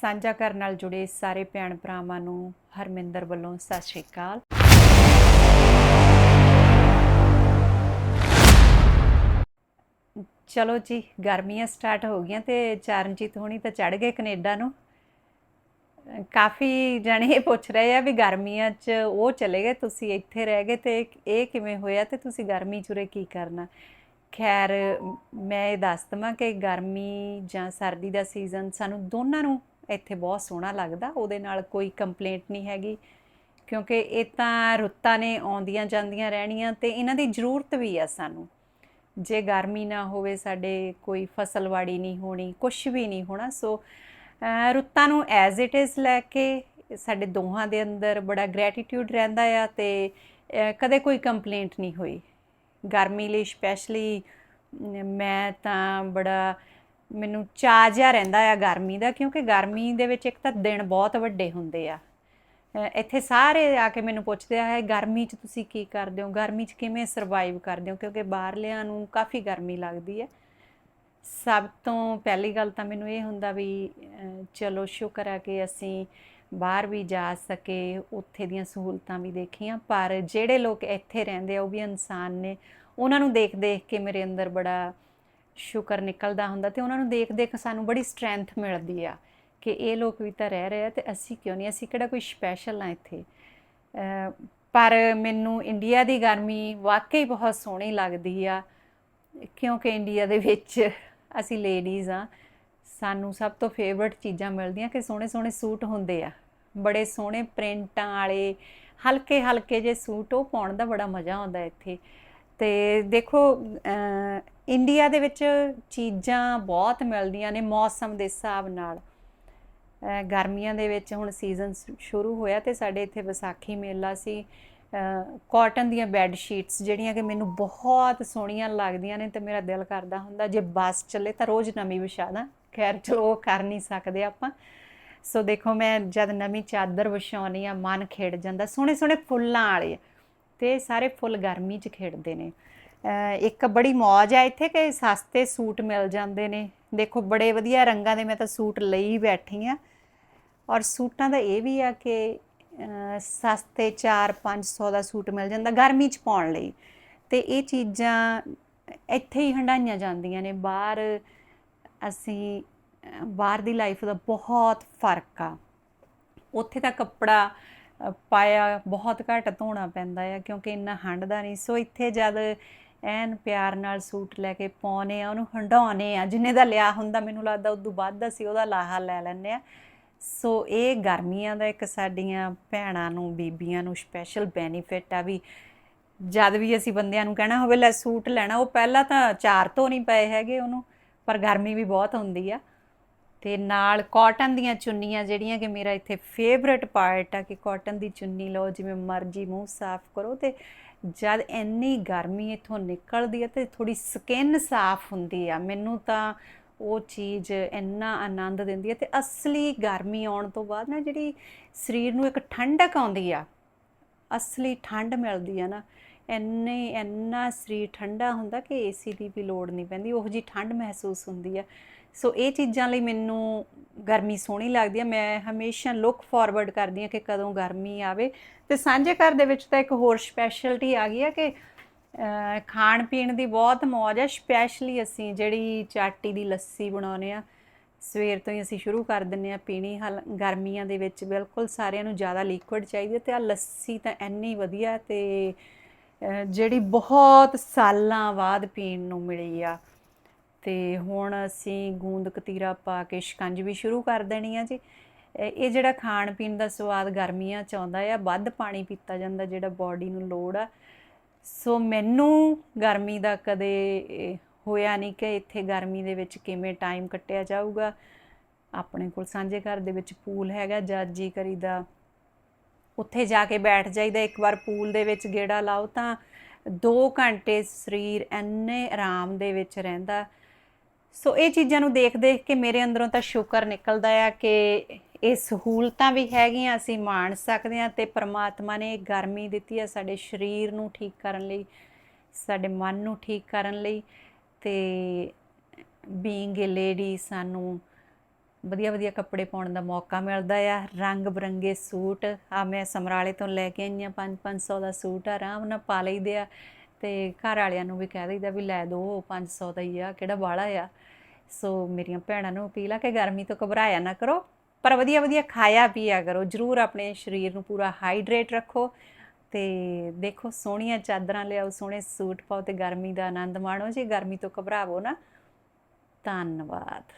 ਸਾਂਝਾ ਕਰਨ ਨਾਲ ਜੁੜੇ ਸਾਰੇ ਭੈਣ ਭਰਾਵਾਂ ਨੂੰ ਹਰਮਿੰਦਰ ਵੱਲੋਂ ਸਤਿ ਸ਼੍ਰੀ ਅਕਾਲ। ਚਲੋ ਜੀ, ਗਰਮੀਆਂ ਸਟਾਰਟ ਹੋ ਗਈਆਂ ਤੇ ਚਰਨਜੀਤ ਹੋਣੀ ਤਾਂ ਚੜ ਗਏ ਕੈਨੇਡਾ ਨੂੰ। ਕਾਫੀ ਜਣੇ ਇਹ ਪੁੱਛ ਰਹੇ ਆ ਵੀ ਗਰਮੀਆਂ 'ਚ ਉਹ ਚਲੇ ਗਏ, ਤੁਸੀਂ ਇੱਥੇ ਰਹਿ ਗਏ ਤੇ ਇਹ ਕਿਵੇਂ ਹੋਇਆ ਤੇ ਤੁਸੀਂ ਗਰਮੀ 'ਚ ਕੀ ਕਰਨਾ? ਖੈਰ, ਮੈਂ ਇਹ ਦੱਸ ਦਵਾਂ ਕਿ ਗਰਮੀ ਜਾਂ ਸਰਦੀ ਦਾ ਸੀਜ਼ਨ ਸਾਨੂੰ ਦੋਨਾਂ ਨੂੰ ਇੱਥੇ ਬਹੁਤ ਸੋਹਣਾ ਲੱਗਦਾ, ਉਹਦੇ ਨਾਲ ਕੋਈ ਕੰਪਲੇਂਟ ਨਹੀਂ ਹੈਗੀ। ਕਿਉਂਕਿ ਇਹ ਤਾਂ ਰੁੱਤਾਂ ਨੇ ਆਉਂਦੀਆਂ ਜਾਂਦੀਆਂ ਰਹਿਣੀਆਂ ਤੇ ਇਹਨਾਂ ਦੀ ਜ਼ਰੂਰਤ ਵੀ ਆ ਸਾਨੂੰ। ਜੇ ਗਰਮੀ ਨਾ ਹੋਵੇ, ਸਾਡੇ ਕੋਈ ਫਸਲਵਾੜੀ ਨਹੀਂ ਹੋਣੀ ਕੁਝ ਵੀ ਨਹੀਂ ਹੋਣਾ, ਸੋ ਰੁੱਤਾਂ ਨੂੰ ਐਜ਼ ਇਟ ਇਜ਼ ਲੈ ਕੇ ਸਾਡੇ ਦੋਹਾਂ ਦੇ ਅੰਦਰ ਬੜਾ ਗ੍ਰੈਟੀਟਿਊਡ ਰਹਿੰਦਾ ਆ ਤੇ ਕਦੇ ਕੋਈ ਕੰਪਲੇਂਟ ਨਹੀਂ ਹੋਈ। ਗਰਮੀ ਲਈ ਸਪੈਸ਼ਲੀ ਮੈਂ ਤਾਂ ਬੜਾ ਮੈਨੂੰ ਚਾਅ ਜਿਹਾ ਰਹਿੰਦਾ ਆ ਗਰਮੀ ਦਾ, ਕਿਉਂਕਿ ਗਰਮੀ ਦੇ ਵਿੱਚ ਇੱਕ ਤਾਂ ਦਿਨ ਬਹੁਤ ਵੱਡੇ ਹੁੰਦੇ ਆ। ਇੱਥੇ ਸਾਰੇ ਆ ਕੇ ਮੈਨੂੰ ਪੁੱਛਦੇ ਆ ਗਰਮੀ 'ਚ ਤੁਸੀਂ ਕੀ ਕਰਦੇ ਹੋ? ਗਰਮੀ 'ਚ ਕਿਵੇਂ ਸਰਵਾਈਵ ਕਰਦੇ ਹੋ? ਕਿਉਂਕਿ ਬਾਹਰਲਿਆਂ ਨੂੰ ਕਾਫੀ ਗਰਮੀ ਲੱਗਦੀ ਹੈ ਸਭ ਤੋਂ ਪਹਿਲੀ ਗੱਲ ਤਾਂ ਮੈਨੂੰ ਇਹ ਹੁੰਦਾ ਵੀ ਚਲੋ ਸ਼ੁਕਰ ਆ ਕਿ ਅਸੀਂ ਬਾਹਰ ਵੀ ਜਾ ਸਕੇ, ਉੱਥੇ ਦੀਆਂ ਸਹੂਲਤਾਂ ਵੀ ਦੇਖੀਆਂ, ਪਰ ਜਿਹੜੇ ਲੋਕ ਇੱਥੇ ਰਹਿੰਦੇ ਆ, ਉਹ ਵੀ ਇਨਸਾਨ ਨੇ। ਉਹਨਾਂ ਨੂੰ ਦੇਖ ਦੇਖ ਕੇ ਮੇਰੇ ਅੰਦਰ ਬੜਾ ਸ਼ੁਕਰ ਨਿਕਲਦਾ ਹੁੰਦਾ ਤੇ ਉਹਨਾਂ ਨੂੰ ਦੇਖ ਦੇਖ ਸਾਨੂੰ ਬੜੀ ਸਟਰੈਂਥ ਮਿਲਦੀ ਆ ਕਿ ਇਹ ਲੋਕ ਵੀ ਤਾਂ ਰਹਿ ਰਹੇ ਆ ਤੇ ਅਸੀਂ ਕਿਉਂ ਨਹੀਂ, ਅਸੀਂ ਕਿਹੜਾ ਕੋਈ ਸਪੈਸ਼ਲ ਆ ਇੱਥੇ। ਪਰ ਮੈਨੂੰ ਇੰਡੀਆ ਦੀ ਗਰਮੀ ਵਾਕਈ ਬਹੁਤ ਸੋਹਣੀ ਲੱਗਦੀ ਆ, ਕਿਉਂਕਿ ਇੰਡੀਆ ਦੇ ਵਿੱਚ ਅਸੀਂ ਲੇਡੀਜ਼ ਆ, ਸਾਨੂੰ ਸਭ ਤੋਂ ਫੇਵਰਟ ਚੀਜ਼ਾਂ ਮਿਲਦੀਆਂ ਕਿ ਸੋਹਣੇ ਸੋਹਣੇ ਸੂਟ ਹੁੰਦੇ ਆ, ਬੜੇ ਸੋਹਣੇ ਪ੍ਰਿੰਟਾਂ ਵਾਲੇ, ਹਲਕੇ ਹਲਕੇ ਜੇ ਸੂਟ ਉਹ ਪਾਉਣ ਦਾ ਬੜਾ ਮਜ਼ਾ ਆਉਂਦਾ ਇੱਥੇ। ਤੇ ਦੇਖੋ ਇੰਡੀਆ ਦੇ ਵਿੱਚ ਚੀਜ਼ਾਂ ਬਹੁਤ ਮਿਲਦੀਆਂ ਨੇ ਮੌਸਮ ਦੇ ਹਿਸਾਬ ਨਾਲ। ਗਰਮੀਆਂ ਦੇ ਵਿੱਚ ਹੁਣ ਸੀਜ਼ਨ ਸ਼ੁਰੂ ਹੋਇਆ ਤੇ ਸਾਡੇ ਇੱਥੇ ਵਿਸਾਖੀ ਮੇਲਾ ਸੀ। ਕਾਟਨ ਦੀਆਂ ਬੈੱਡ ਸ਼ੀਟਸ ਜਿਹੜੀਆਂ ਕਿ ਮੈਨੂੰ ਬਹੁਤ ਸੋਹਣੀਆਂ ਲੱਗਦੀਆਂ ਨੇ ਤੇ ਮੇਰਾ ਦਿਲ ਕਰਦਾ ਹੁੰਦਾ, ਜੇ ਬੱਸ ਚੱਲੇ ਤਾਂ ਰੋਜ਼ ਨਵੀਂ ਵਿਛਾ ਦਾਂ। ਖੈਰ, ਚਲੋ, ਉਹ ਕਰ ਨਹੀਂ ਸਕਦੇ ਆਪਾਂ। ਸੋ ਦੇਖੋ, ਮੈਂ ਜਦ ਨਵੀਂ ਚਾਦਰ ਵਿਛਾਉਣੀ ਆ, ਮਨ ਖਿੜ ਜਾਂਦਾ। ਸੋਹਣੇ ਸੋਹਣੇ ਫੁੱਲਾਂ ਵਾਲੇ ਤੇ ਸਾਰੇ ਫੁੱਲ ਗਰਮੀ 'ਚ ਖਿੜਦੇ ਨੇ। ਇੱਕ ਬੜੀ ਮੌਜ ਹੈ ਇੱਥੇ ਕਿ ਸਸਤੇ ਸੂਟ ਮਿਲ ਜਾਂਦੇ ਨੇ। ਦੇਖੋ, ਬੜੇ ਵਧੀਆ ਰੰਗਾਂ ਦੇ ਮੈਂ ਤਾਂ ਸੂਟ ਲਈ ਬੈਠੀ ਆ। ਔਰ ਸੂਟਾਂ ਦਾ ਇਹ ਵੀ ਆ ਕਿ, ਅਹ ਸਸਤੇ 4-500 ਦਾ ਸੂਟ ਮਿਲ ਜਾਂਦਾ ਗਰਮੀ 'ਚ ਪਾਉਣ ਲਈ। ਤੇ ਇਹ ਚੀਜ਼ਾਂ ਇੱਥੇ ਹੀ ਹੰਡਾਈਆਂ ਜਾਂਦੀਆਂ ਨੇ। ਬਾਹਰ ਅਸੀਂ ਬਾਹਰ ਦੀ ਲਾਈਫ ਦਾ ਬਹੁਤ ਫ਼ਰਕ ਆ। ਉੱਥੇ ਤਾਂ ਕੱਪੜਾ ਪਾਇਆ ਬਹੁਤ ਘੱਟ ਧੋਣਾ ਪੈਂਦਾ ਆ ਕਿਉਂਕਿ ਇੰਨਾ ਹੰਡਦਾ ਨਹੀਂ। ਸੋ ਇੱਥੇ ਜਦ ਐਨ ਪਿਆਰ ਨਾਲ ਸੂਟ ਲੈ ਕੇ ਪਾਉਨੇ ਆ, ਉਹਨੂੰ ਹੰਡਾਉਨੇ ਆ, ਜਿੰਨੇ ਦਾ ਲਿਆ ਹੁੰਦਾ ਮੈਨੂੰ ਲੱਗਦਾ ਉਦੋਂ ਵੱਧ ਅਸੀਂ ਉਹਦਾ ਲਾਹਾ ਲੈ ਲੈਂਦੇ ਆ। ਸੋ ਇਹ ਗਰਮੀਆਂ ਦਾ ਇੱਕ ਸਾਡੀਆਂ ਭੈਣਾਂ ਨੂੰ, ਬੀਬੀਆਂ ਨੂੰ ਸਪੈਸ਼ਲ ਬੈਨੀਫਿਟ ਆ ਵੀ ਜਦ ਵੀ ਅਸੀਂ ਬੰਦਿਆਂ ਨੂੰ ਕਹਿਣਾ ਹੋਵੇ ਲੈ ਸੂਟ ਲੈਣਾ, ਉਹ ਪਹਿਲਾਂ ਤਾਂ ਚਾਰ ਤੋਂ ਨਹੀਂ ਪਏ ਹੈਗੇ ਉਹਨੂੰ, ਪਰ ਗਰਮੀ ਵੀ ਬਹੁਤ ਹੁੰਦੀ ਆ। ਤੇ ਨਾਲ ਕਾਟਨ ਦੀਆਂ ਚੁੰਨੀਆਂ ਜਿਹੜੀਆਂ ਕਿ ਮੇਰਾ ਇੱਥੇ ਫੇਵਰਟ ਪਾਰਟ ਆ ਕਿ ਕਾਟਨ ਦੀ ਚੁੰਨੀ ਲਓ, ਜਿਵੇਂ ਮਰਜ਼ੀ ਮੂੰਹ ਸਾਫ਼ ਕਰੋ ਤੇ ਜਦ ਇੰਨੀ ਗਰਮੀ ਇਥੋਂ ਨਿਕਲਦੀ ਹੈ ਤੇ ਥੋੜੀ ਸਕਿਨ ਸਾਫ਼ ਹੁੰਦੀ ਆ, ਮੈਨੂੰ ਤਾਂ ਉਹ ਚੀਜ਼ ਇੰਨਾ ਆਨੰਦ ਦਿੰਦੀ ਹੈ ਤੇ ਅਸਲੀ ਗਰਮੀ ਆਉਣ ਤੋਂ ਬਾਅਦ ਨਾ ਜਿਹੜੀ ਸਰੀਰ ਨੂੰ ਇੱਕ ਠੰਡਕ ਆਉਂਦੀ ਆ, ਅਸਲੀ ਠੰਡ ਮਿਲਦੀ ਆ ਨਾ ਇੰਨੇ, ਇੰਨਾ ਸਰੀਰ ਠੰਡਾ ਹੁੰਦਾ ਕਿ ਏਸੀ ਦੀ ਵੀ ਲੋੜ ਨਹੀਂ ਪੈਂਦੀ, ਉਹੋ ਜੀ ਠੰਡ ਮਹਿਸੂਸ ਹੁੰਦੀ ਆ। ਸੋ ਇਹ ਚੀਜ਼ਾਂ ਲਈ ਮੈਨੂੰ ਗਰਮੀ ਸੋਹਣੀ ਲੱਗਦੀ ਆ। ਮੈਂ ਹਮੇਸ਼ਾ ਲੁੱਕ ਫਾਰਵਰਡ ਕਰਦੀ ਆ ਕਿ ਕਦੋਂ ਗਰਮੀ ਆਵੇ। ਤੇ ਸਾਂਝੇ ਘਰ ਦੇ ਵਿੱਚ ਤਾਂ ਇੱਕ ਹੋਰ ਸਪੈਸ਼ਲਟੀ ਆ ਗਈ ਆ ਕਿ ਖਾਣ ਪੀਣ ਦੀ ਬਹੁਤ ਮੌਜ ਹੈ ਸਪੈਸ਼ਲੀ ਅਸੀਂ ਜਿਹੜੀ ਚਾਟੀ ਦੀ ਲੱਸੀ ਬਣਾਉਨੇ ਆ ਸਵੇਰ ਤੋਂ ਹੀ ਅਸੀਂ ਸ਼ੁਰੂ ਕਰ ਦਿੰਨੇ ਆ ਪੀਣੀ। ਹਲ ਗਰਮੀਆਂ ਦੇ ਵਿੱਚ ਬਿਲਕੁਲ ਸਾਰਿਆਂ ਨੂੰ ਜ਼ਿਆਦਾ ਲਿਕੁਇਡ ਚਾਹੀਦੀ ਹੈ ਤੇ ਆ ਲੱਸੀ ਤਾਂ ਇੰਨੀ ਵਧੀਆ ਤੇ ਜਿਹੜੀ ਬਹੁਤ ਸਾਲਾਂ ਬਾਅਦ ਪੀਣ ਨੂੰ ਮਿਲੀ ਆ। ਤੇ ਹੁਣ ਅਸੀਂ ਗੂੰਦ ਕਤੀਰਾ ਪਾ ਕੇ ਸ਼ਿਕੰਜ ਵੀ ਸ਼ੁਰੂ ਕਰ ਦੇਣੀ ਆ ਜੀ। ਇਹ ਜਿਹੜਾ ਖਾਣ ਪੀਣ ਦਾ ਸਵਾਦ ਗਰਮੀਆਂ ਚ ਆਉਂਦਾ ਆ, ਵੱਧ ਪਾਣੀ ਪੀਤਾ ਜਾਂਦਾ ਜਿਹੜਾ ਬਾਡੀ ਨੂੰ ਲੋੜ ਆ। ਸੋ ਮੈਨੂੰ ਗਰਮੀ ਦਾ ਕਦੇ ਹੋਇਆ ਨਹੀਂ ਕਿ ਇੱਥੇ ਗਰਮੀ ਦੇ ਵਿੱਚ ਕਿਵੇਂ ਟਾਈਮ ਕੱਟਿਆ ਜਾਊਗਾ। ਆਪਣੇ ਕੋਲ ਸਾਂਝੇ ਘਰ ਦੇ ਵਿੱਚ ਪੂਲ ਹੈਗਾ ਜਦ ਜੀ ਕਰੀਦਾ ਉੱਥੇ ਜਾ ਕੇ ਬੈਠ ਜਾਈਦਾ, ਇੱਕ ਵਾਰ ਪੂਲ ਦੇ ਵਿੱਚ ਗੇੜਾ ਲਾਓ ਤਾਂ 2 ਘੰਟੇ ਸਰੀਰ ਇੰਨੇ ਆਰਾਮ ਦੇ ਵਿੱਚ ਰਹਿੰਦਾ। ਸੋ ਇਹ ਚੀਜ਼ਾਂ ਨੂੰ ਦੇਖ ਦੇਖ ਕੇ ਮੇਰੇ ਅੰਦਰੋਂ ਤਾਂ ਸ਼ੁਕਰ ਨਿਕਲਦਾ ਆ ਕਿ ਇਹ ਸਹੂਲਤਾਂ ਵੀ ਹੈਗੀਆਂ, ਅਸੀਂ ਮਾਣ ਸਕਦੇ ਹਾਂ ਤੇ ਪ੍ਰਮਾਤਮਾ ਨੇ ਇਹ ਗਰਮੀ ਦਿੱਤੀ ਆ ਸਾਡੇ ਸਰੀਰ ਨੂੰ ਠੀਕ ਕਰਨ ਲਈ, ਸਾਡੇ ਮਨ ਨੂੰ ਠੀਕ ਕਰਨ ਲਈ ਤੇ ਬੀਇੰਗ ਅ ਲੇਡੀ ਸਾਨੂੰ ਵਧੀਆ ਵਧੀਆ ਕੱਪੜੇ ਪਾਉਣ ਦਾ ਮੌਕਾ ਮਿਲਦਾ ਆ। ਰੰਗ ਬਰੰਗੇ ਸੂਟ ਆ ਮੈਂ ਸਮਰਾਲੇ ਤੋਂ ਲੈ ਕੇ ਆਈ ਹਾਂ 5-500 ਦਾ ਸੂਟ ਆਰਾਮ ਨਾਲ ਪਾ ਲਈਦੇ ਆ। ਤੇ ਘਰ ਵਾਲਿਆਂ ਨੂੰ ਵੀ ਕਹਿ ਦਈਦਾ ਵੀ ਲੈ ਦੋ 500 ਦਾ ਹੀ ਆ, ਕਿਹੜਾ ਬਾਹਲਾ ਆ। ਸੋ ਮੇਰੀਆਂ ਭੈਣਾਂ ਨੂੰ ਅਪੀਲ ਆ ਕਿ ਗਰਮੀ ਤੋਂ ਘਬਰਾਇਆ ਨਾ ਕਰੋ, ਪਰ ਵਧੀਆ ਵਧੀਆ ਖਾਇਆ ਪੀਆ ਕਰੋ। ਜਰੂਰ ਆਪਣੇ ਸਰੀਰ ਨੂੰ ਪੂਰਾ ਹਾਈਡਰੇਟ ਰੱਖੋ ਤੇ ਦੇਖੋ, ਸੋਹਣੀਆਂ ਚਾਦਰਾਂ ਲਿਆਓ, ਸੋਹਣੇ ਸੂਟ ਪਾਓ ਤੇ ਗਰਮੀ ਦਾ ਆਨੰਦ ਮਾਣੋ। ਜੀ ਗਰਮੀ ਤੋਂ ਘਬਰਾਵੋ ਨਾ, ਧੰਨਵਾਦ।